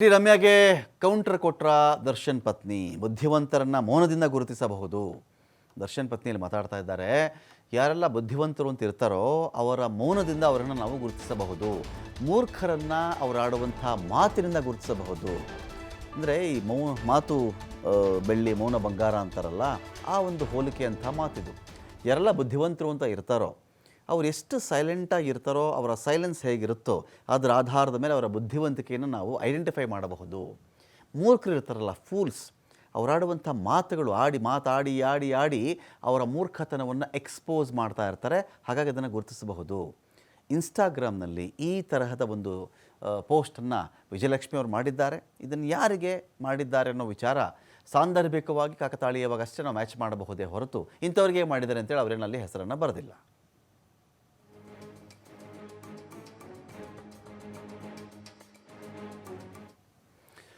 Shri ರಮ್ಯಾಗೆ counter ಕೊಟ್ರ ದರ್ಶನ್ ಪತ್ನಿ, ಬುದ್ಧಿವಂತರನ್ನ ಮೌನದಿಂದ ಗುರುತಿಸಬಹುದು. ದರ್ಶನ್ ಪತ್ನಿಯಲ್ಲಿ ಮಾತಾಡ್ತಾ ಇದ್ದಾರೆ, ಯಾರೆಲ್ಲ ಬುದ್ಧಿವಂತರು ಅಂತ ಇರ್ತಾರೋ ಅವರ ಮೌನದಿಂದ ಅವರನ್ನು ನಾವು ಗುರುತಿಸಬಹುದು. ಮೂರ್ಖರನ್ನ ಅವರಾಡುವಂಥ ಮಾತಿನಿಂದ ಗುರುತಿಸಬಹುದು. ಅಂದರೆ ಈ ಮೌ, ಮಾತು ಬೆಳ್ಳಿ, ಮೌನ ಬಂಗಾರ ಅಂತಾರಲ್ಲ, ಆ ಒಂದು ಹೋಲಿಕೆ ಅಂಥ ಮಾತಿದು. ಯಾರೆಲ್ಲ ಬುದ್ಧಿವಂತರು ಅಂತ ಇರ್ತಾರೋ ಅವ್ರು ಎಷ್ಟು ಸೈಲೆಂಟಾಗಿ ಇರ್ತಾರೋ ಅವರ ಸೈಲೆನ್ಸ್ ಹೇಗಿರುತ್ತೋ ಅದರ ಆಧಾರದ ಮೇಲೆ ಅವರ ಬುದ್ಧಿವಂತಿಕೆಯನ್ನು ನಾವು ಐಡೆಂಟಿಫೈ ಮಾಡಬಹುದು. ಮೂರ್ಖರು ಇರ್ತಾರಲ್ಲ ಫೂಲ್ಸ್ ಅವರಾಡುವಂಥ ಮಾತುಗಳು ಆಡಿ ಮಾತಾಡಿ, ಆಡಿ ಆಡಿ ಅವರ ಮೂರ್ಖತನವನ್ನು ಎಕ್ಸ್ಪೋಸ್ ಮಾಡ್ತಾ ಇರ್ತಾರೆ. ಹಾಗಾಗಿ ಅದನ್ನು ಗುರುತಿಸಬಹುದು. ಇನ್ಸ್ಟಾಗ್ರಾಮ್ನಲ್ಲಿ ಈ ತರಹದ ಒಂದು ಪೋಸ್ಟನ್ನು ವಿಜಯಲಕ್ಷ್ಮಿ ಅವರು ಮಾಡಿದ್ದಾರೆ. ಇದನ್ನು ಯಾರಿಗೆ ಮಾಡಿದ್ದಾರೆ ಅನ್ನೋ ವಿಚಾರ ಸಾಂದರ್ಭಿಕವಾಗಿ ಕಾಕತಾಳೀಯವಾಗಿ ಅಷ್ಟೇ ನಾವು ಮ್ಯಾಚ್ ಮಾಡಬಹುದೇ ಹೊರತು ಇಂಥವ್ರಿಗೆ ಮಾಡಿದ್ದಾರೆ ಅಂತೇಳಿ ಅವರೇನಲ್ಲಿ ಹೆಸರನ್ನು ಬರೆದಿಲ್ಲ.